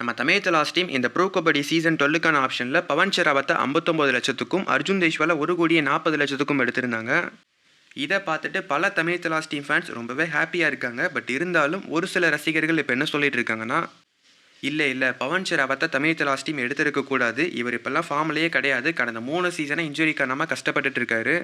நம்ம தமிழ் தலாஸ் டீம் இந்த pro kabaddi season டுவெல்லுக்கான ஆப்ஷனில் பவன் ஷெராவத்தை ஐம்பத்தொம்பது லட்சத்துக்கும் அர்ஜுன் தேஷ்வாலை ஒரு கோடியே நாற்பது லட்சத்துக்கும் எடுத்திருந்தாங்க. இதை பார்த்துட்டு பல தமிழ் லாஸ்ட் டீம் ஃபேன்ஸ் ரொம்பவே ஹாப்பியாக இருக்காங்க. பட் இருந்தாலும் ஒரு சில ரசிகர்கள் இப்போ என்ன சொல்லிட்டு இருக்காங்கன்னா இல்லை இல்லை பவன் ஷெராவத்தை தமிழ் தலாஸ் டீம் எடுத்திருக்கக்கூடாது இவர் இப்போல்லாம் ஃபார்ம்லேயே கிடையாது. கடந்த மூணு சீசனை இன்ஜுரி காரணமாக கஷ்டப்பட்டுட்டு இருக்காரு.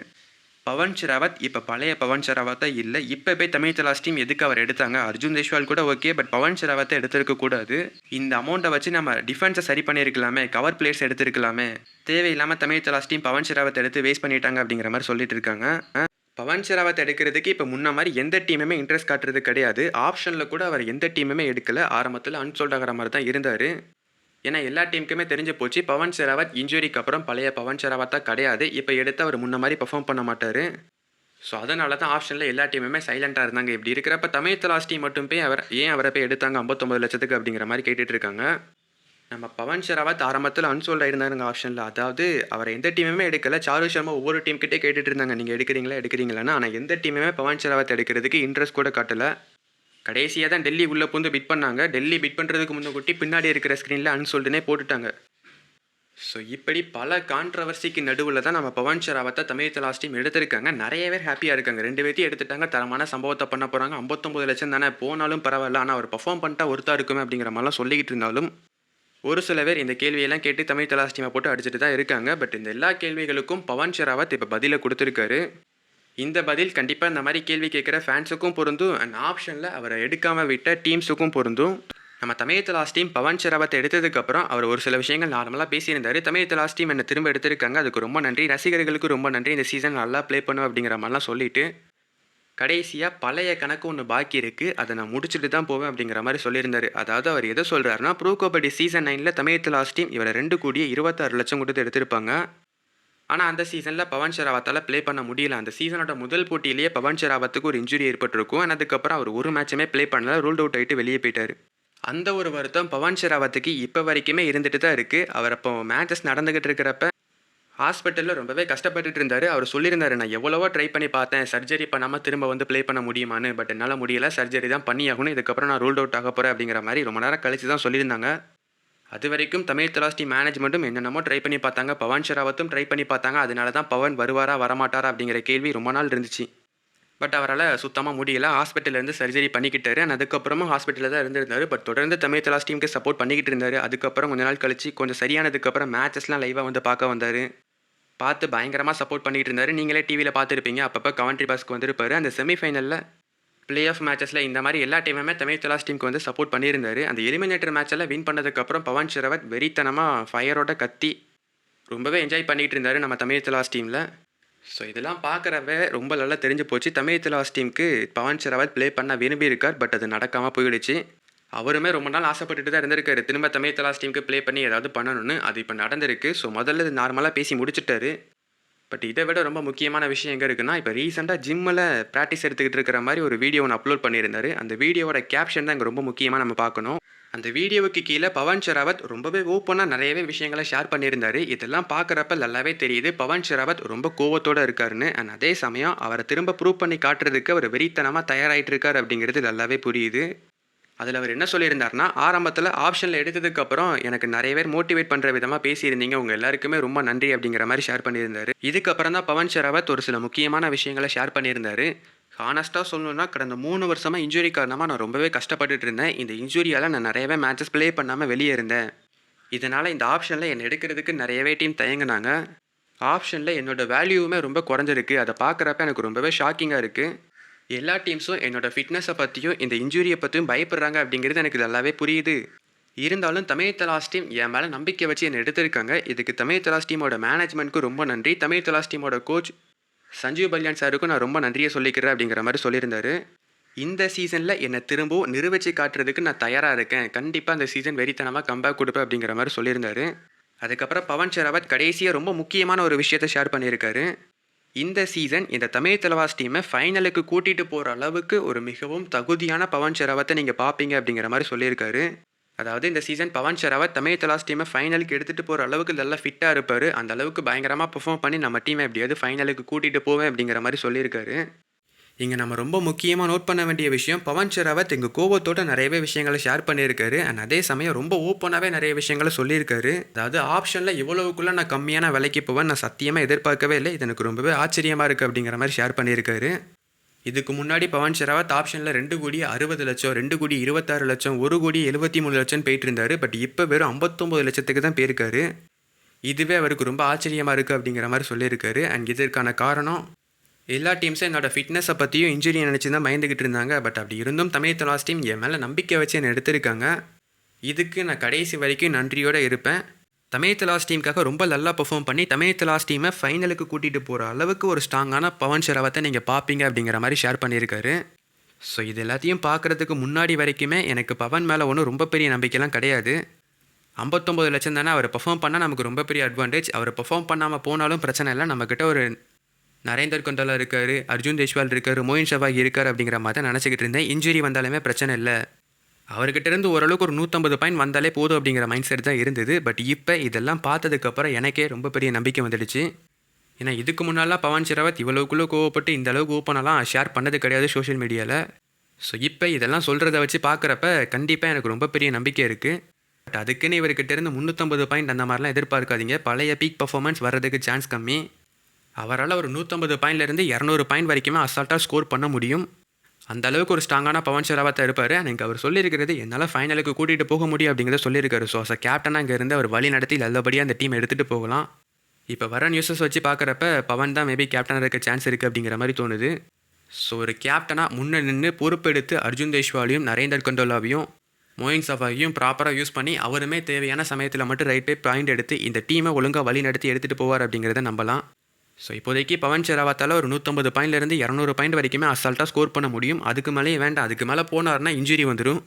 பவன் ஷெராவத் இப்போ பழைய பவன் ஷெராவத்தா இல்லை இப்போ போய் தமிழ் தலாஸ் டீம் எதுக்கு அவர் எடுத்தாங்க? அர்ஜுன் தேஷ்வால் கூட ஓகே பட் பவன் ஷெராவத்தை எடுத்திருக்க கூடாது. இந்த அமௌண்ட்டை வச்சு நம்ம டிஃபென்ஸை சரி பண்ணியிருக்கலாமே கவர் பிளேயர்ஸ் எடுத்திருக்கலாமே. தேவையில்லாமல் தமிழ் தலாஸ் டீம் பவன் ஷெராவத்தை எடுத்து வேஸ்ட் பண்ணிட்டாங்க அப்படிங்கிற மாதிரி சொல்லிட்டு இருக்காங்க. அஹ், பவன் எடுக்கிறதுக்கு இப்போ முன்ன மாதிரி எந்த டீமுமே இன்ட்ரெஸ்ட் காட்டுறது கிடையாது. ஆப்ஷனில் கூட அவர் எந்த டீமுமே எடுக்கல. ஆரம்பத்தில் அன்சோல்ட் ஆகிற மாதிரி தான் இருந்தார். ஏன்னா எல்லா டீமுக்குமே தெரிஞ்சு போச்சு. பவன் ஷெராவத் இன்ஜுரிக்கு அப்புறம் பழைய பவன் ஷெராவத்தா கிடையாது. இப்போ எடுத்து அவர் முன்ன மாதிரி பர்ஃபார்ம் பண்ண மாட்டார். ஸோ அதனால தான் ஆப்ஷனில் எல்லா டீமுமே சைலண்டாக இருந்தாங்க. இப்படி இருக்கிறப்ப தமிழ் தலாஸ்டி டீம் மட்டும் போய் அவர் ஏன் அவரை போய் எடுத்தாங்க ஐம்பத்தொம்பது லட்சத்துக்கு அப்படிங்கிற மாதிரி கேட்டுட்டு இருக்காங்க. நம்ம பவன் ஷெராவத் ஆரம்பத்தில் அன்சோல்ட் இருந்தாருங்க ஆப்ஷனில் அதாவது அவரை எந்த டீமுமே எடுக்கல. சாரு சர்மா ஒவ்வொரு டீம் கிட்டே கேட்டுட்டு இருந்தாங்க. நீங்கள் எடுக்கிறீங்களா? எடுக்கிறீங்களான்னு. ஆனால் எந்த டீமுமே பவன் ஷெராவத் எடுக்கிறதுக்கு இன்ட்ரெஸ்ட் கூட காட்டலை. கடைசியாக தான் டெல்லி உள்ளே பூந்து பிட் பண்ணாங்க. டெல்லி பிட் பண்ணுறதுக்கு முன்ன கொட்டி பின்னாடி இருக்கிற ஸ்க்ரீனில் அன்சோல்டுனே போட்டுட்டாங்க. ஸோ இப்படி பல கான்ட்ரவர்சிக்கு நடுவில் தான் நம்ம பவன் ஷராவத்தை தமிழ் தலாஸ் டீம் எடுத்திருக்காங்க. நிறைய பேர் ஹாப்பியாக இருக்காங்க. ரெண்டு பேர்த்தையும் எடுத்துட்டாங்க. தரமான சம்பவத்தை பண்ண போகிறாங்க ஐம்பத்தொம்பது லட்சம் தானே போனாலும் பரவாயில்ல. ஆனால் அவர் பர்ஃபார்ம் பண்ணிட்டா ஒருத்தா இருக்குமே அப்படிங்கிற மாதிரிலாம் சொல்லிக்கிட்டு இருந்தாலும் ஒரு சில பேர் இந்த கேள்வியெல்லாம் கேட்டு தமிழ் தலாஸ் டீமை போட்டு அடிச்சுட்டு தான் இருக்காங்க. பட் இந்த எல்லா கேள்விகளுக்கும் பவன் ஷராவத் இப்போ பதிலை கொடுத்துருக்காரு. இந்த பதில் கண்டிப்பாக இந்த மாதிரி கேள்வி கேட்குற ஃபேன்ஸுக்கும் பொருந்தும். அண்ட் ஆப்ஷனில் அவரை எடுக்காமல் விட்ட டீம்ஸுக்கும் பொருந்தும். நம்ம தமிழ் லாஸ்ட் டீம் பவன் ஷராவத்தை எடுத்ததுக்கப்புறம் அவர் ஒரு சில விஷயங்கள் நார்மலாக பேசியிருந்தார். தமிழ் லாஸ்ட் டீம் என்னை திரும்ப எடுத்திருக்காங்க. அதுக்கு ரொம்ப நன்றி. ரசிகர்களுக்கு ரொம்ப நன்றி. இந்த சீசன் நல்லா ப்ளே பண்ணுவேன் அப்படிங்கிற மாதிரிலாம் சொல்லிட்டு கடைசியாக பழைய கணக்கு ஒன்று பாக்கி இருக்குது அதை நான் முடிச்சுட்டு தான் போவேன் அப்படிங்கிற மாதிரி சொல்லியிருந்தார். அதாவது அவர் எதை சொல்கிறாருன்னா ப்ரோ கபடி சீசன் நைனில் தமிழ் லாஸ்ட் டீம் இவரை ரெண்டு கோடியே இருபத்தாறு லட்சம் கொடுத்து எடுத்திருப்பாங்க. ஆனால் அந்த சீசனில் பவன் ஷெராவத்தால் ப்ளே பண்ண முடியல. அந்த சீசனோட முதல் போட்டியிலேயே பவன் ஷெராவத்துக்கு ஒரு இன்ஜுரி ஏற்பட்டிருக்கும். அண்ட் அதுக்கப்புறம் அவர் ஒரு மேட்சுமே ப்ளே பண்ணல. ரூல்ட் அவுட் ஆகிட்டு வெளியே போயிட்டார். அந்த ஒரு வருத்தம் பவன் ஷெராவத்துக்கு இப்போ வரைக்குமே இருந்துட்டு தான் இருக்குது அவர் அப்போ மேட்சஸ் நடந்துக்கிட்டு இருக்கிறப்ப ஹாஸ்பிட்டலில் ரொம்பவே கஷ்டப்பட்டுட்டு இருந்தார். அவர் சொல்லியிருந்தார் நான் எவ்வளவோ ட்ரை பண்ணி பார்த்தேன். சர்ஜரி பண்ணாமல் திரும்ப வந்து ப்ளே பண்ண முடியுமான்னு. பட் என்னால் முடியல. சர்ஜரி தான் பண்ணி ஆகணும் இதுக்கப்புறம் நான் ரூல்ட் அவுட் ஆக போகிறேன் அப்படிங்கிற மாதிரி ரொம்ப நேரம் கழிச்சு தான் சொல்லியிருந்தாங்க. அது வரைக்கும் தமிழ் தலாஸ்டி மேனேஜ்மெண்ட்டும் என்னென்னமோ ட்ரை பண்ணி பார்த்தாங்க. பவன் ஷெராவத்தும் ட்ரை பண்ணி பார்த்தாங்க. அதனால தான் பவன் வருவாரா வரமாட்டாரா அப்படிங்கிற கேள்வி ரொம்ப நாள் இருந்துச்சு. பட் அவரால் சுத்தமாக முடியல. ஹாஸ்பிட்டல்லேருந்து சர்ஜரி பண்ணிக்கிட்டாரு. அண்ட் அதுக்கப்புறமும் ஹாஸ்பிட்டலில் தான் இருந்திருந்தார். பட் தொடர்ந்து தமிழ் தலாஸ் டீமுக்கு சப்போர்ட் பண்ணிக்கிட்டு இருந்தார். அதுக்கப்புறம் கொஞ்ச நாள் கழிச்சு கொஞ்சம் சரியானதுக்கப்புறம் மேட்சஸ்லாம் லைவாக வந்து பார்க்க வந்தார். பார்த்து பயங்கரமாக சப்போர்ட் பண்ணிக்கிட்டு இருந்தார். நீங்களே டிவியில் பார்த்துருப்பீங்க. அப்பப்போ கவன்ட்ரி பாஸ்க்கு வந்திருப்பாரு. அந்த செமிஃபைனலில் பிளே ஆஃப் மேட்சஸில் இந்த மாதிரி எல்லா டீமுமே தமிழ் தலாஸ் டீமுக்கு வந்து சப்போர்ட் பண்ணியிருந்தார். அந்த எலிமினேட்டர் மேட்செல்லாம் வின் பண்ணதுக்கப்புறம் பவன் ஷெரவத் வெறித்தனமாக ஃபயரோட கத்தி ரொம்பவே என்ஜாய் பண்ணிகிட்டு இருந்தார் நம்ம தமிழ் தலாஸ் டீமில் ஸோ இதெல்லாம் பார்க்குறவ ரொம்ப நல்லா தெரிஞ்சு போச்சு. தமிழ் தலாஸ் டீமுக்கு பவன் ஷெரவத் ப்ளே பண்ண விரும்பி இருக்கார் பட் அது நடக்காமல் போயிடுச்சு. அவருமே ரொம்ப நாள் ஆசைப்பட்டுட்டு தான் இருந்திருக்காரு. திரும்ப தமிழ் தலாஸ் டீமுக்கு ப்ளே பண்ணி ஏதாவது பண்ணணும்னு. அது இப்போ நடந்திருக்கு. ஸோ முதல்ல நார்மலாக பேசி முடிச்சிட்டாரு. பட் இதை விட ரொம்ப முக்கியமான விஷயம் எங்கே இருக்குன்னா இப்போ ரீசெண்டாக ஜிம்மில் ப்ராக்டிஸ் எடுத்துக்கிட்டு இருக்கிற மாதிரி ஒரு வீடியோ ஒன்று அப்லோட் பண்ணியிருந்தாரு. அந்த வீடியோவோட கேப்ஷன் தான் இங்கே ரொம்ப முக்கியமாக நம்ம பார்க்கணும். அந்த வீடியோவுக்கு கீழே பவன் ஷெராவத் ரொம்பவே ஓப்பனாக நிறையவே விஷயங்களை ஷேர் பண்ணியிருந்தாரு. இதெல்லாம் பார்க்குறப்ப நல்லாவே தெரியுது. பவன் ஷெராவத் ரொம்ப கோவத்தோடு இருக்காருன்னு அண்ட் அதே சமயம் அவரை திரும்ப ப்ரூவ் பண்ணி காட்டுறதுக்கு அவர் வெறித்தனமாக தயாராகிட்டு இருக்கார் அப்படிங்கிறது நல்லாவே புரியுது. அதில் அவர் என்ன சொல்லியிருந்தாருன்னா ஆரம்பத்தில் ஆப்ஷனில் எடுத்ததுக்கப்புறம் எனக்கு நிறைய பேர் மோட்டிவேட் பண்ணுற விதமாக பேசியிருந்தீங்க. உங்கள் எல்லாருக்குமே ரொம்ப நன்றி அப்படிங்கிற மாதிரி ஷேர் பண்ணியிருந்தார். இதுக்கப்புறம் தான் பவன் ஷெராவத் ஒரு சில முக்கியமான விஷயங்களை ஷேர் பண்ணியிருந்தார். ஹானஸ்ட்டாக சொல்லணும்னா கடந்த மூணு வருஷமாக இன்ஜுரி காரணமாக நான் ரொம்பவே கஷ்டப்பட்டுட்டு இருந்தேன். இந்த இன்ஜுரியால் நான் நிறையவே மேட்சஸ் ப்ளே பண்ணாமல் வெளியே இருந்தேன். இதனால் இந்த ஆப்ஷனில் என்னை எடுக்கிறதுக்கு நிறையவே டீம் தயங்குனாங்க. ஆப்ஷனில் என்னோட வேல்யூவுமே ரொம்ப குறைஞ்சிருக்கு. அதை பார்க்குறப்ப எனக்கு ரொம்பவே ஷாக்கிங்காக இருக்குது எல்லா டீம்ஸும் என்னோட ஃபிட்னஸை பற்றியும் இந்த இன்ஜுரியை பற்றியும் பயப்படுறாங்க அப்படிங்கிறது எனக்கு நல்லாவே புரியுது. இருந்தாலும் தமிழ் தலாஸ் டீம் என் மேலே நம்பிக்கை வச்சு என்னை எடுத்திருக்காங்க. இதுக்கு தமிழ் தலாஸ் டீமோட மேனேஜ்மெண்ட்க்கு ரொம்ப நன்றி. தமிழ் தலாஸ் டீமோட கோச் சஞ்சீவ் பல்யான் சாருக்கும் நான் ரொம்ப நன்றியை சொல்லிக்கிறேன் அப்படிங்கிற மாதிரி சொல்லியிருந்தாரு. இந்த சீசனில் என்னை திரும்பவும் நிரூபிச்சு காட்டுறதுக்கு நான் தயாராக இருக்கேன். கண்டிப்பாக அந்த சீசன் வெறித்தனமாக கம்பேக் கொடுப்பேன் அப்படிங்கிற மாதிரி சொல்லியிருந்தாரு. அதுக்கப்புறம் பவன் ஷெராவத் கடைசியாக ரொம்ப முக்கியமான ஒரு விஷயத்தை ஷேர் பண்ணியிருக்காரு. இந்த சீசன் இந்த தமிழ் தலவாஸ் டீமை ஃபைனலுக்கு கூட்டிகிட்டு போகிற அளவுக்கு ஒரு மிகவும் தகுதியான பவன் ஷெராவத்தை நீங்கள் பார்ப்பீங்க அப்படிங்கிற மாதிரி சொல்லியிருக்காரு. அதாவது இந்த சீசன் பவன் ஷெராவத் தமிழ் தலாஸ் டீமை ஃபைனலுக்கு எடுத்துகிட்டு போகிற அளவுக்கு நல்லா ஃபிட்டாக இருப்பார். அந்த அளவுக்கு பயங்கரமாக பெர்ஃபார்ம் பண்ணி நம்ம டீமை எப்படியாவது ஃபைனலுக்கு கூட்டிகிட்டு போவேன் அப்படிங்கிற மாதிரி சொல்லியிருக்காரு. இங்கே நம்ம ரொம்ப முக்கியமாக நோட் பண்ண வேண்டிய விஷயம் பவன் ஷெராவத் எங்கள் கோவத்தோட நிறையவே விஷயங்களை ஷேர் பண்ணியிருக்காரு. அண்ட் அதே சமயம் ரொம்ப ஓப்பனாகவே நிறைய விஷயங்களை சொல்லியிருக்காரு. அதாவது ஆப்ஷனில் இவ்வளவுக்குள்ளே நான் கம்மியான விலைக்கு போவேன் நான் சத்தியமாக எதிர்பார்க்கவே இல்லை. இது எனக்கு ரொம்பவே ஆச்சரியமாக இருக்குது அப்படிங்கிற மாதிரி ஷேர் பண்ணியிருக்காரு. இதுக்கு முன்னாடி பவன் ஷெராவத் ஆப்ஷனில் ரெண்டு கோடி அறுபது லட்சம் ரெண்டு கோடி இருபத்தாறு லட்சம் ஒரு கோடி எழுபத்தி மூணு லட்சம் போயிட்டு இருந்தார் பட் இப்போ வெறும் ஐம்பத்தொம்பது லட்சத்துக்கு தான் போயிருக்காரு. இதுவே அவருக்கு ரொம்ப ஆச்சரியமாக இருக்குது அப்படிங்கிற மாதிரி சொல்லியிருக்காரு. அண்ட் இதற்கான காரணம் எல்லா டீம்ஸும் என்னோட ஃபிட்னஸை பற்றியும் இன்ஜுரி நினச்சி தான் பயந்துக்கிட்டு இருந்தாங்க. பட் அப்படி இருந்தும் தமிழ் தலாஸ் டீம் என் மேலே நம்பிக்கை வச்சு என்னை எடுத்திருக்காங்க. இதுக்கு நான் கடைசி வரைக்கும் நன்றியோடு இருப்பேன். தமிழ் தலாஸ் டீமுக்காக ரொம்ப நல்லா பெர்ஃபார்ம் பண்ணி தமிழ் தலாஸ் டீமை ஃபைனலுக்கு கூட்டிகிட்டு போகிற அளவுக்கு ஒரு ஸ்ட்ராங்கான பவன் ஷெராவத்தை நீங்கள் பார்ப்பீங்க அப்படிங்கிற மாதிரி ஷேர் பண்ணியிருக்காரு. ஸோ இது எல்லாத்தையும் பார்க்குறதுக்கு முன்னாடி வரைக்குமே எனக்கு பவன் மேலே ஒன்றும் ரொம்ப பெரிய நம்பிக்கைலாம் கிடையாது. ஐம்பத்தொம்பது லட்சம் தானே அவர் பர்ஃபார்ம் பண்ணால் நமக்கு ரொம்ப பெரிய அட்வான்டேஜ் அவர் பெர்ஃபார்ம் பண்ணாமல் போனாலும் பிரச்சனை இல்லை. நம்மக்கிட்ட ஒரு நரேந்தர் கொண்டலா இருக்கார் அர்ஜுன் தேஷ்வால் இருக்கார் மோயின் ஷவாக் இருக்கார் அப்படிங்கிற மாதிரி தான் நினச்சிக்கிட்டு இருந்தேன். இன்ஜுரி வந்தாலுமே பிரச்சனை இல்லை. அவர்கிட்ட இருந்து ஓரளவுக்கு ஒரு நூற்றம்பது பாயிண்ட் வந்தாலே போதும் அப்படிங்கிற மைண்ட் செட் தான் இருந்தது. பட் இப்போ இதெல்லாம் பார்த்ததுக்கப்புறம் எனக்கே ரொம்ப பெரிய நம்பிக்கை வந்துடுச்சு. ஏன்னா இதுக்கு முன்னாலாம் பவன் ஷெராவத் இவ்வளவுக்குள்ளே கோவப்பட்டு இந்த அளவுக்கு ஓப்பனெல்லாம் ஷேர் பண்ணது கிடையாது சோஷியல் மீடியாவில் ஸோ இப்போ இதெல்லாம் சொல்கிறத வச்சு பார்க்குறப்ப கண்டிப்பாக எனக்கு ரொம்ப பெரிய நம்பிக்கை இருக்குது பட் அதுக்குன்னு இவர்கிட்ட இருந்து முந்நூற்றம்பது பாயிண்ட் அந்த மாதிரிலாம் எதிர்பார்க்காதீங்க. பழைய பீக் பர்ஃபார்மன்ஸ் வர்றதுக்கு சான்ஸ் கம்மி. அவரால் ஒரு நூற்றம்பது பாயிண்ட்லேருந்து இரநூறு பாயிண்ட் வரைக்குமே அசால்ட்டாக ஸ்கோர் பண்ண முடியும். அந்த அளவுக்கு ஒரு ஸ்ட்ராங்கான பவன் ஷெராவத் இருப்பார். எனக்கு அவர் சொல்லியிருக்கிறது என்னால் ஃபைனலுக்கு கூட்டிகிட்டு போக முடியும் அப்படிங்கிறத சொல்லியிருக்காரு. ஸோ அஸ் கேப்டனாக அங்கே இருந்து அவர் வழி நடத்தி நல்லபடியாக அந்த டீம் எடுத்துகிட்டு போகலாம். இப்போ வர நியூஸஸ் வச்சு பார்க்குறப்ப பவன் தான் மேபி கேப்டனாக இருக்க சான்ஸ் இருக்குது அப்படிங்கிற மாதிரி தோணுது. ஸோ ஒரு கேப்டனாக முன்னே நின்று பொறுப்பெடுத்து அர்ஜுன் தேஷ்வாலையும் நரேந்தர் கண்டோலாவையும் மோயின் சஃபாகியும் ப்ராப்பராக யூஸ் பண்ணி அவருமே தேவையான சமயத்தில் மட்டும் ரைட் பே பாயிண்ட் எடுத்து இந்த டீமை ஒழுங்காக வழி நடத்தி எடுத்துகிட்டு போவார் அப்படிங்கிறத நம்பலாம். ஸோ இப்போதைக்கு பவன் ஷெராவத்தால் ஒரு நூற்றம்பது பாயிண்ட்லேருந்து இரநூறு பாயிண்ட் வரைக்குமே அசால்ட்டாக ஸ்கோர் பண்ண முடியும். அதுக்கு மேலேயே வேண்டாம். அதுக்கு மேலே போனார்னா இன்ஜுரி வந்துடும்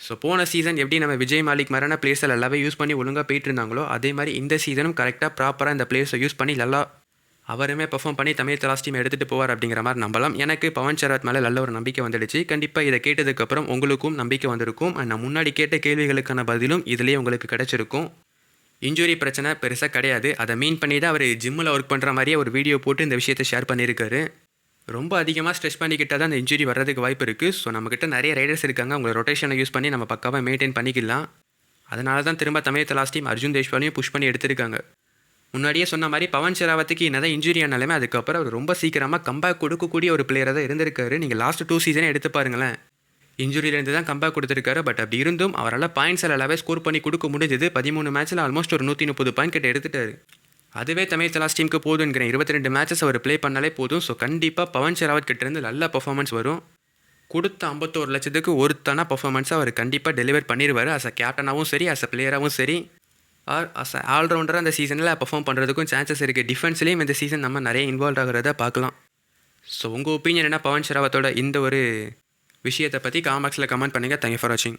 ஸோ போன சீசன் எப்படி நம்ம விஜய் மாலிக் மாதிரியான பிளேஸில் எல்லாமே யூஸ் பண்ணி ஒழுங்காக போயிட்டு இருந்தாங்களோ அதே மாதிரி இந்த சீசனும் கரெக்டாக ப்ராப்பராக இந்த பிளேஸை யூஸ் பண்ணி நல்லா அவருமே பெர்ஃபார்ம் பண்ணி தமிழ் தலாஸ் டீம் எடுத்துகிட்டு போவார் அப்படிங்கிற மாதிரி நம்பலாம். எனக்கு பவன் ஷெராத் மேலே நல்ல ஒரு நம்பிக்கை வந்துடுச்சு. கண்டிப்பாக இதை கேட்டதுக்கப்புறம் உங்களுக்கும் நம்பிக்கை வந்திருக்கும். அண்ட் நான் முன்னாடி கேட்ட கேள்விகளுக்கான பதிலும் இதுலேயே உங்களுக்கு கிடச்சிருக்கும். இன்ஜுரி பிரச்சனை பெருசாக கிடையாது. அதை மீன் பண்ணி தான் அவர் ஜிம்மில் ஒர்க் பண்ணுற மாதிரியே ஒரு வீடியோ போட்டு இந்த விஷயத்தை ஷேர் பண்ணியிருக்காரு. ரொம்ப அதிகமாக ஸ்ட்ரெஸ் பண்ணிக்கிட்டால் தான் அந்த இன்ஜுரி வர்றதுக்கு வாய்ப்பு இருக்குது ஸோ நம்மக்கிட்ட நிறைய ரைடர்ஸ் இருக்காங்க. அவங்கள ரொட்டேஷனை யூஸ் பண்ணி நம்ம பக்காவாக மெயின்டைன் பண்ணிக்கலாம். அதனால தான் திரும்ப தமிழ் லாஸ்ட் டீம் அர்ஜுன் தேஷ்வாலையும் புஷ் பண்ணி எடுத்திருக்காங்க. முன்னாடியே சொன்ன மாதிரி பவன் ஷெராவத்துக்கு என்னதான் இன்ஜுரி ஆனாலுமே அதுக்கப்புறம் அவர் ரொம்ப சீக்கிரமாக கம்பேக் கொடுக்கக்கூடிய ஒரு பிளேயராக தான் இருந்திருக்காரு. நீங்கள் லாஸ்ட் டூ சீசனே எடுத்து பாருங்களேன். இன்ஜுரியிலேருந்து தான் கம்பேக் கொடுத்துருக்காரு. பட் அப்படி இருந்தும் அவரால் பாயிண்ட்ஸ் எல்லாவே ஸ்கோர் பண்ணி கொடுக்க முடிஞ்சது. பதிமூணு மேட்ச்சில் ஆல்மோஸ்ட் ஒரு நூற்றி முப்பது பாயிண்ட் கிட்ட எடுத்துட்டாரு. அதுவே தமிழ் தலாஸ் டீமுக்கு போதுங்கிறேன் இருபத்தி ரெண்டு மேட்சஸ் அவர் ப்ளே பண்ணாலே போதும். ஸோ கண்டிப்பாக பவன் ஷெராவத் கிட்டேருந்து நல்ல பர்ஃபார்மன்ஸ் வரும். கொடுத்த ஐம்பத்தோரு லட்சத்துக்கு ஒருத்தான பர்ஃபார்மன்ஸை அவர் கண்டிப்பாக டெலிவர் பண்ணிடுவார் அஸ் அ கேப்டனாகவும் சரி அஸ் அ பிளேயராகவும் சரி. ஆர் அஸ் அ ஆல்ரவுண்டராக அந்த சீசனில் பர்ஃபார்ம் பண்ணுறதுக்கும் சான்சஸ் இருக்குது டிஃபென்ஸ்லேயும் இந்த சீசன் நம்ம நிறைய இன்வால்வ் ஆகிறத பார்க்கலாம். ஸோ உங்கள் ஒப்பீனியன் என்ன? பவன் ஷெராவத்தோட இந்த ஒரு விஷயத்தை பற்றி காமெக்ஸில் கமெண்ட் பண்ணுங்கள் தேங்க்யூ ஃபார் வாட்சிங்